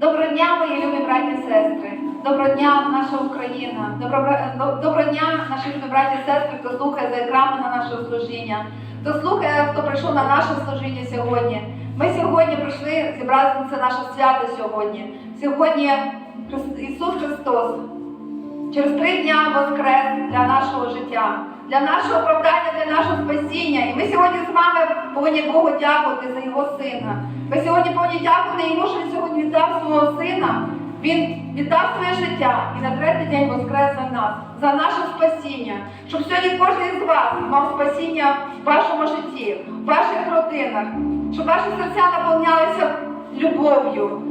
Доброго дня, мої любі браті і сестри. Доброго дня, наша Україна. Добро- Доброго дня, наші любі браті і сестри, хто слухає за екранами на наше служіння, хто слухає, хто прийшов на наше служіння сьогодні. Ми сьогодні прийшли зібратися на це наше свято сьогодні. Сьогодні Ісус Христос через три дня воскрес для нашого життя, для нашого оправдання, для нашого спасіння. І ми сьогодні з вами повинні Богу дякувати за Його сина. Ми сьогодні повинні дякувати йому, що він сьогодні віддав свого сина. Він віддав своє життя і на третій день воскрес за нас, за наше спасіння. Щоб сьогодні кожен з вас мав спасіння в вашому житті, в ваших родинах, щоб ваші серця наповнялися любов'ю,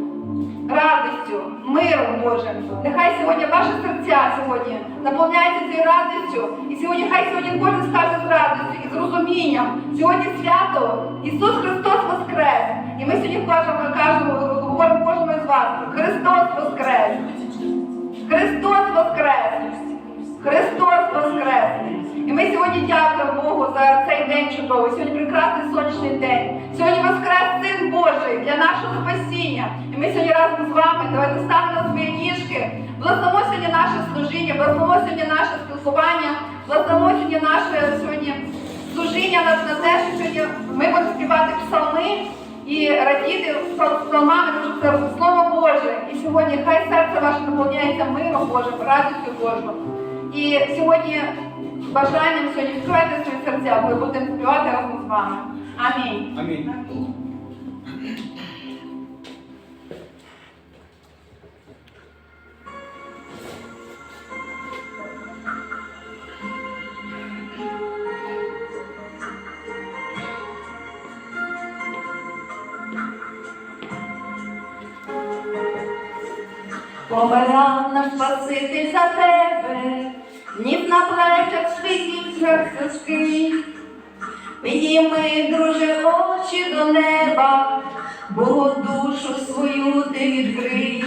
радістю, миром Божим. Нехай сьогодні ваші серця сьогодні наповняються цією радістю. І сьогодні хай сьогодні кожен скаже з радістю і з розумінням. Сьогодні свято Ісус Христос Воскрес. І ми сьогодні кажемо, кажемо, говоримо кожному з вас. Христос Воскрес! Христос Воскрес! Христос Воскрес! І ми сьогодні дякуємо Богу за цей день чудовий. Сьогодні прекрасний сонячний день. Сьогодні Воскрес Син Божий для нашого спасіння. І ми сьогодні разом з вами давайте станемо на свої ніжки. Благословимо сьогодні наше служіння, благословимо сьогодні наше спілкування, благословимо сьогодні наше сьогодні служіння на, те, що сьогодні ми будемо співати псалми і радіти псал- псалмами, тому що це Слово Боже. І сьогодні хай серце ваше наповняється миром Божим, радістю Божою. І сьогодні бажанням сьогодні відкривайте свої серця, ми будемо співати разом з вами. Амінь. Амінь. Помирав наш Спаситель за тебе, ніс на плечах свій серце скинь. Підійми, друже, очі до неба, Богу душу свою ти відкрий,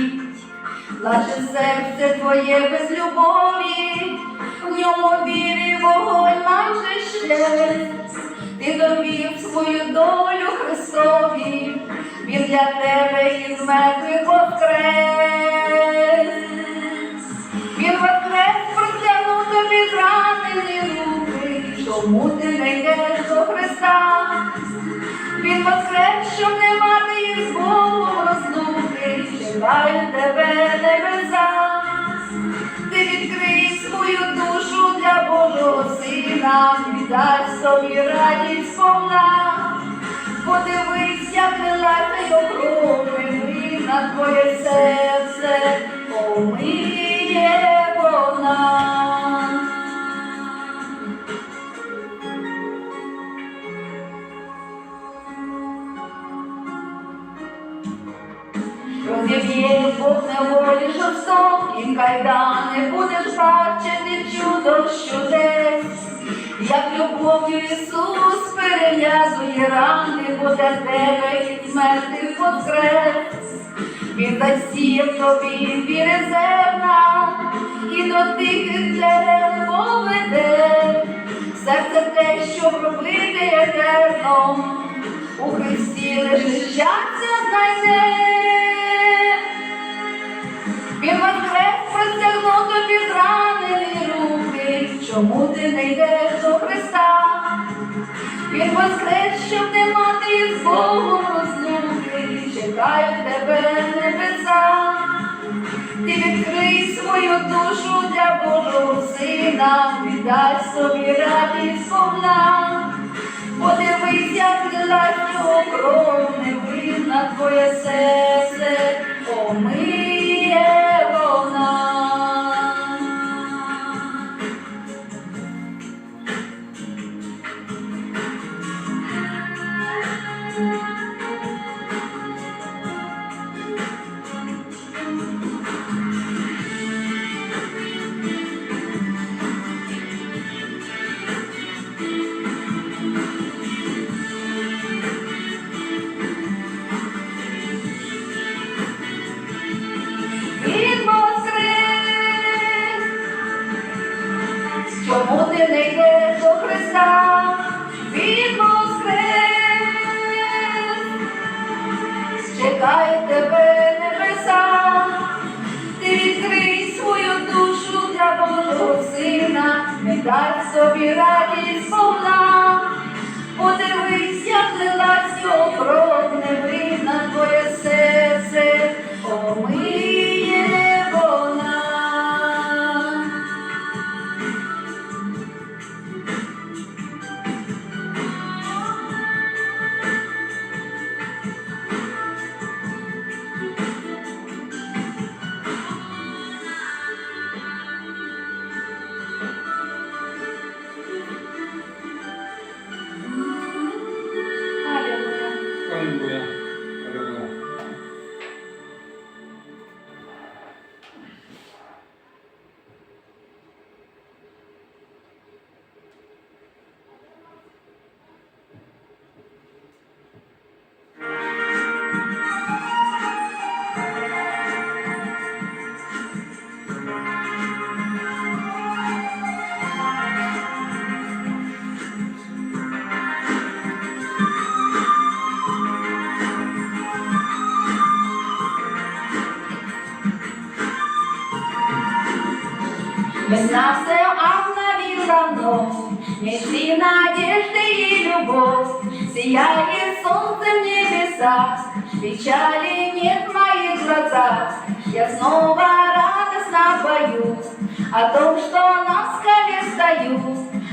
наче серце твоє без любові, в ньому вірі вогонь майже ще. Ти довів свою долю Христові, він для тебе із мертвих воскрес. Він воскрес простягнув тобі зранені чому ти не йдеш до Христа? Він воскрес, щоб не мати їх з Богом розлуки, чекають тебе небеса. Ти відкрий свою душу для Божого сина, віддай собі радість сповна. Подивись, як лилася й округи на твоє серце, кайдани, будеш бачити чудо чудес, як любов'ю Ісус перев'язує рани, бо тебе і смерти воскрес. Він засіяв тобі віри зерна, і до тихих джерел поведе, серце те, що робити етерно, у Христі лише щастя знайде. Зранені руки, чому ти не йдеш до Христа? Він воскрес, щоб не мати із Богом розлуки, чекають тебе небеса. Ти відкрий свою душу для Божого сина, віддай собі радість повна. Подивись, як лилась його кров, невинна твоє серце, помиє Чекає тебе небеса. ти відкрий свою душу для Божого сина, не дай собі радість Аллилуйя. Сияет солнце в небесах, Печали нет в моих глазах. Я снова радостно пою О том, что на скале стою,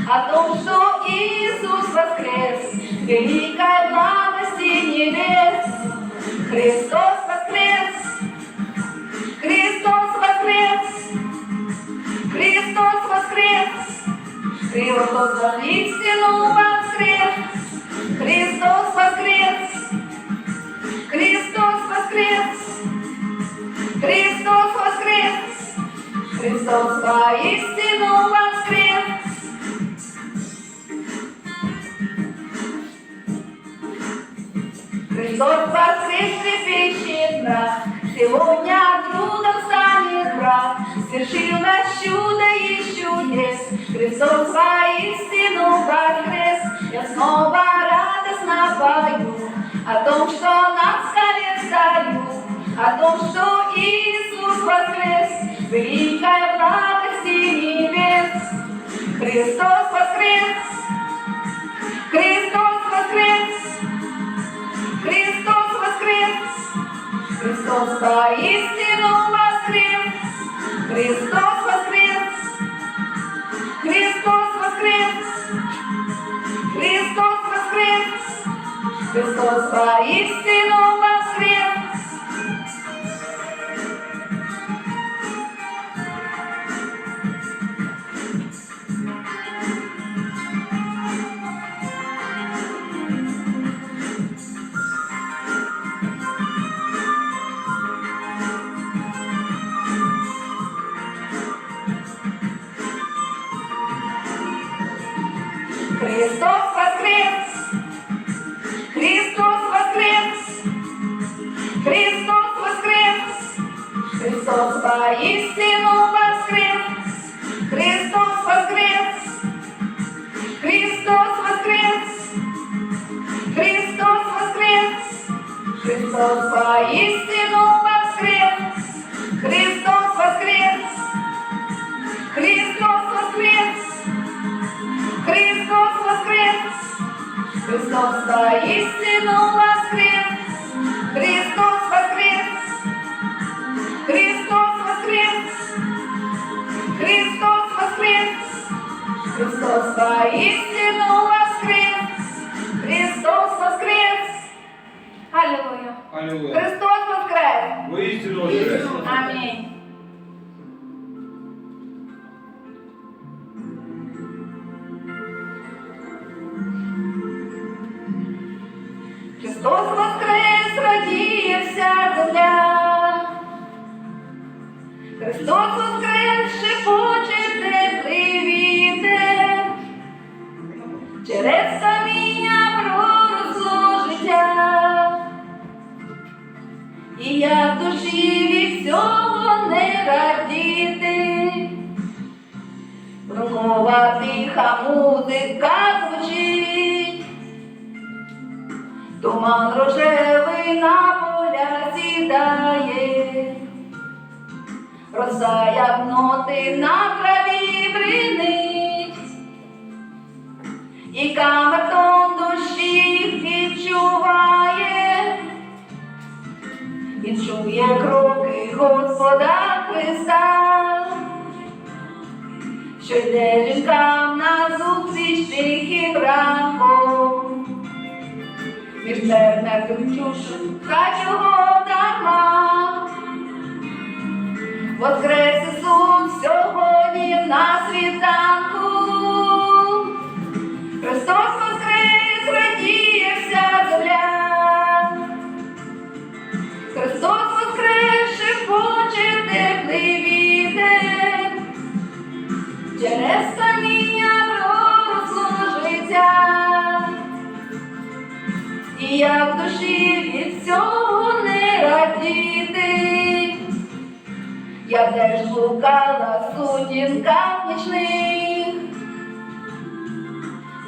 О том, что Иисус воскрес, Великой благости небес. Христос воскрес! Христос воскрес! Христос воскрес! Христос воистину воскрес! Христос воскрес! Христос воскрес! Христос воскрес! Христос воистину воскрес! Христос воскрес трепещет нас, Сегодня трудом станет брат, Свершилось чудо и чудес, Христос воистину воскрес. Я снова пою О том, что на скале стою, О том, что Иисус воскрес, Великая благости небес. Христос воскрес! Христос воскрес! Христос воскрес! Христос воистину воскрес! Христос Христос Христос воистину воскрес! Христос воскрес! Христос воскрес! Христос воскрес! Христос воистину воскрес! Христос воскрес! Христос воскрес! Христос воскрес! Христос воистину воскрес! Христос Христос воистину воскрес! Христос воскрес! Аллилуйя! Аллилуйя. Христос воскрес! Воистину воскрес. Сідає, роса як ноти на траві бринить, і камертон душі відчуває, він чує кроки Господа Христа, що йде жінкам на зустріч тихим ранком. Між мертвим чужим хай його дарма. Воскрес Ісус сьогодні на світанку. Христос воскрес, радіє вся земля. Христос воскрес, шепоче теплий вітер. Через В душі від цього не радіти. Я теж блукала в сутінках нічних,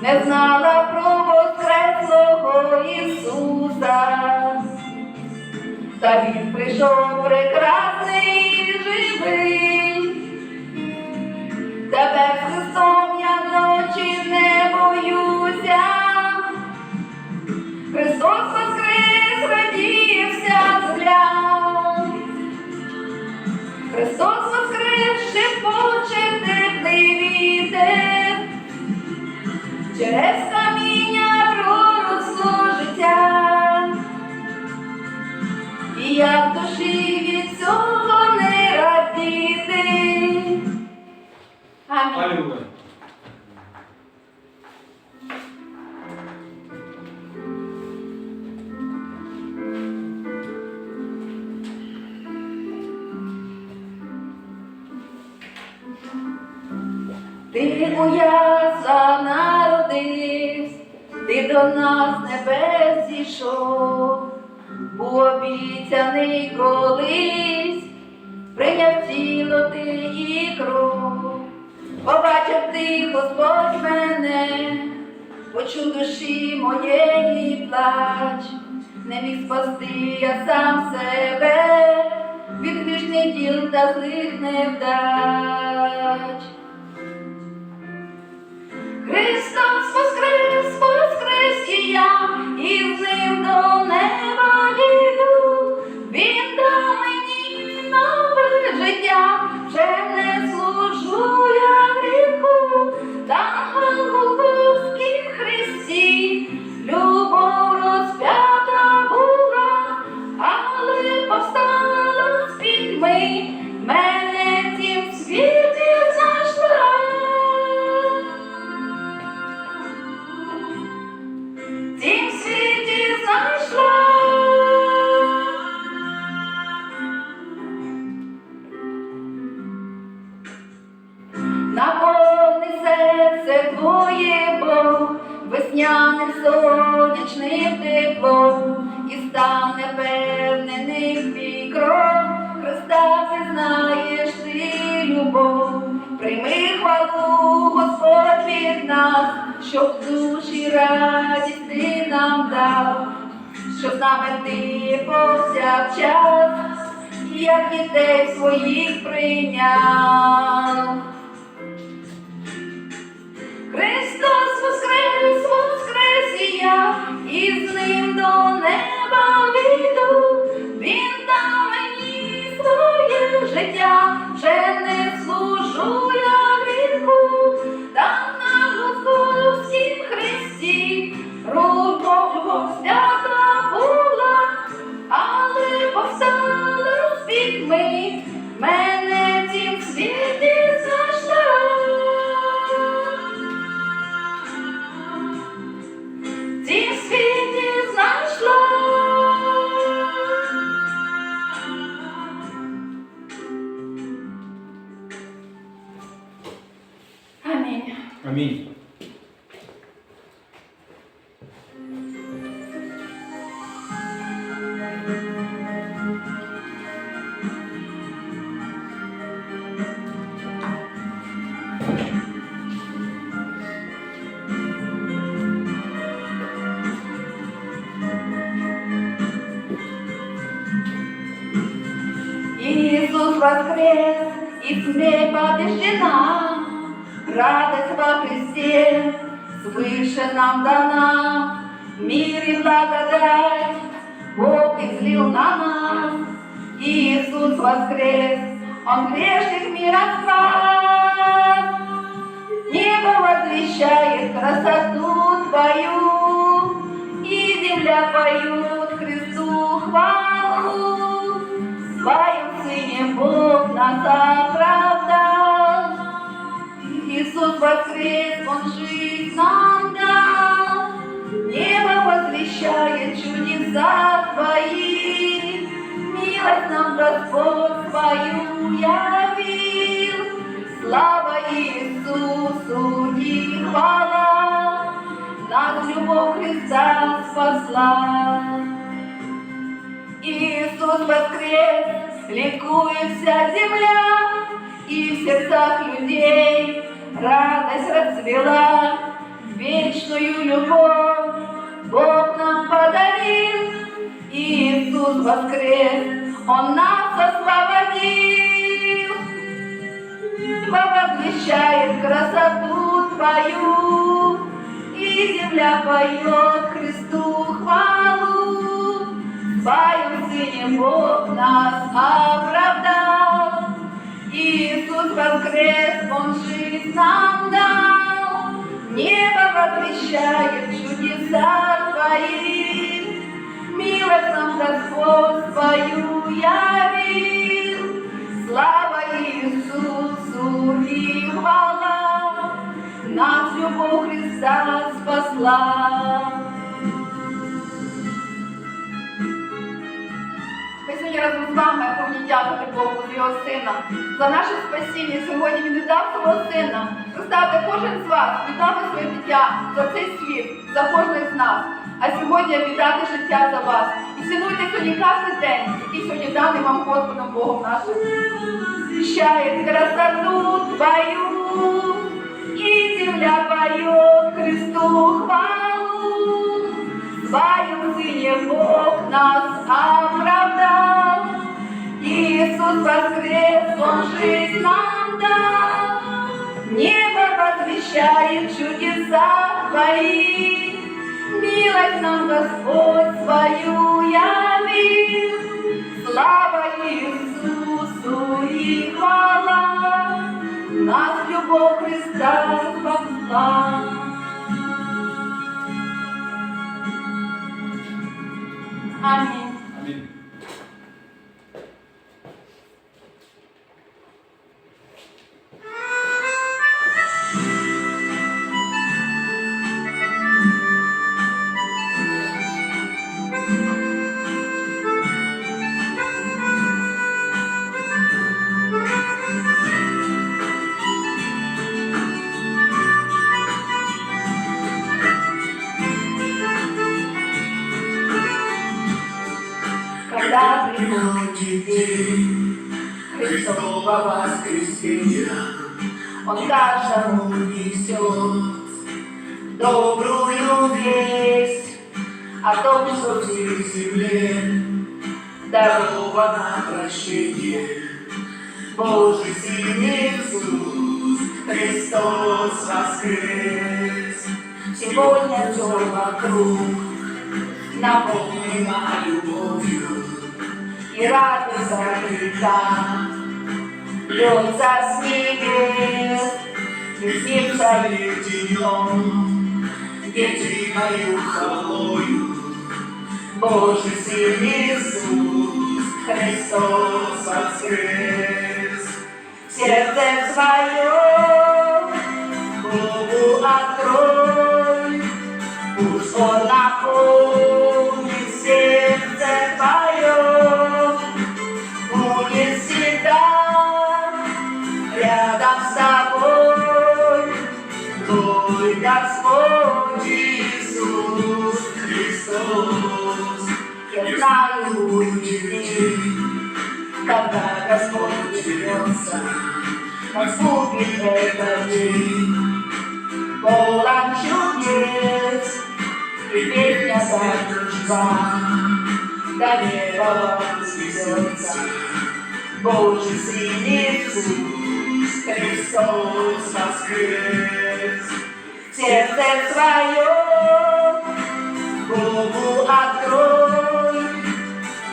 не знала про воскреслого Ісуса, та Він прийшов прекрасний і живий. Тебе Христом я ночі не боюся. Ти у ясла народився, ти до нас небес зійшов, був обіцяний колись, прийняв тіло ти і кров, побачив ти, Господь мене, почув душі моєї плач, не міг спасти я сам себе, від грішних діл та злих невдач. Христос воскрес, воскрес і я, і з ним до неба йду. Він дав мені нове життя, Господь нас, щоб душі радість ти нам дав, щоб нами ти повсякчас, як дітей своїх прийняв. Христос воскрес, воскрес і я, і з ним до неба війду. Він дав мені своє життя, вже не свята була, але повстала з пітьми, Воскрес, и смерть побеждена, радость во Христе свыше нам дана. Мир и благодать Бог излил на нас, Иисус воскрес, Он грешных мира спас. Небо возвещает красоту Твою, И земля поет Христу хвалу. Своем Сыне Бог нас оправдал. Иисус воскрес, Он жизнь нам дал. Небо возвещает чудеса Твои. Милость нам Господь свою явил. Слава Иисусу и хвала, Нас любовь Христа спасла. Иисус воскрес, ликует вся земля, И в сердцах людей радость расцвела, Вечную любовь Бог нам подарил, Иисус воскрес, Он нас освободил. Возвещает красоту Твою, И земля поет Христу. Своем Сыне Бог нас оправдал, Иисус воскрес, Он жизнь нам дал. Небо возвещает чудеса Твои, Милость нам Господь свою явил. Слава Иисусу и хвала, Нас любовь Христа спасла. Сьогодні разом з вами повинні дякувати Богу за його сина, за наше спасіння. Сьогодні він віддав свого сина. Представте, кожен з вас віддав своє життя за цей світ, за кожного з нас. А сьогодні віддати життя за вас. І цінуйте сьогодні кожен день, який сьогодні даний вам Господом Богом нашим. Вещает красоту Твою, И земля поет Христу хвалу. В Своем Сыне Бог нас оправдал, Иисус воскрес, Он жизнь нам дал. Небо возвещает чудеса Твои, Милость нам Господь свою явил. Слава Иисусу и хвала, Нас любовь Христа спасла. Amén. Христова воскресенья, Он каждому несет добрую весть о том, что всей земле даровано прощение. Божий Сын Иисус, Христос воскрес. Сегодня все вокруг наполнено Наполнена любовью, и радость закрыта. Льется с небес, снится днем, единою хвалою, Божий Сын Иисус, Христос воскрес. Наступит этот день, полон чудес, и песня зажжена, до неба вознесется. Божий Син Ісус, Христос воскрес. Сердце свое Богу открой,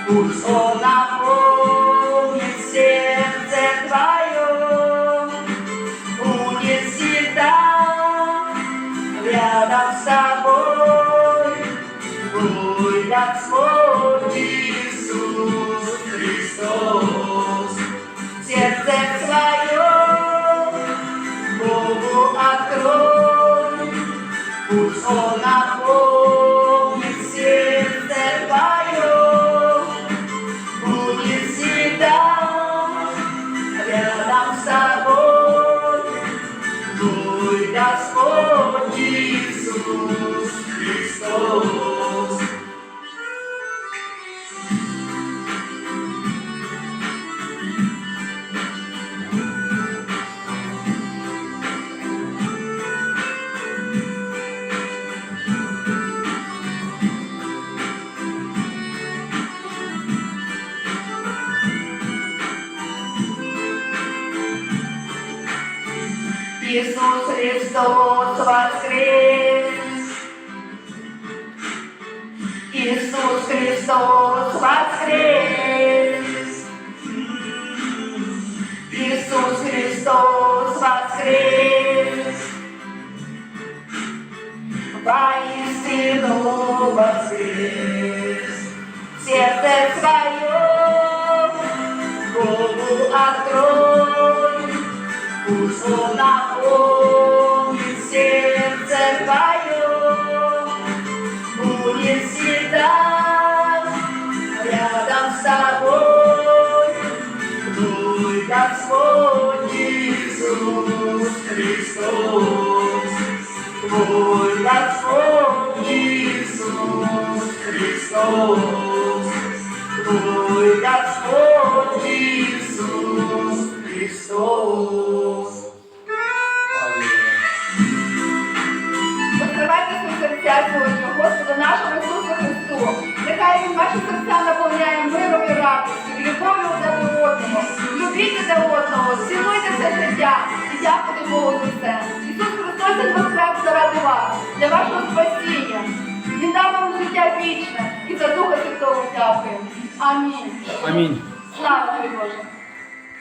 пусть Он наполнит пусть Он наполнит Христос воскрес! Иисус Христос воскрес! Иисус Христос воскрес! Воистину воскрес! Сердце свое Христос. Твой Господь Иисус Христос. Твой Господь Иисус Христос. Відкривайте свої серця сьогодні, Господу нашому Ісусу Христу. Нехай Він ваші серця наповняє миром і радістю, любов'ю до. Любіть один одного, цінуйте це життя і дякуйте Богу за це. Ісус Христос воскрес заради вас, для вашого спасіння. Він дав вам життя вічне і за Духа Святого дякуємо. Амінь. Амінь. Слава тобі, Боже.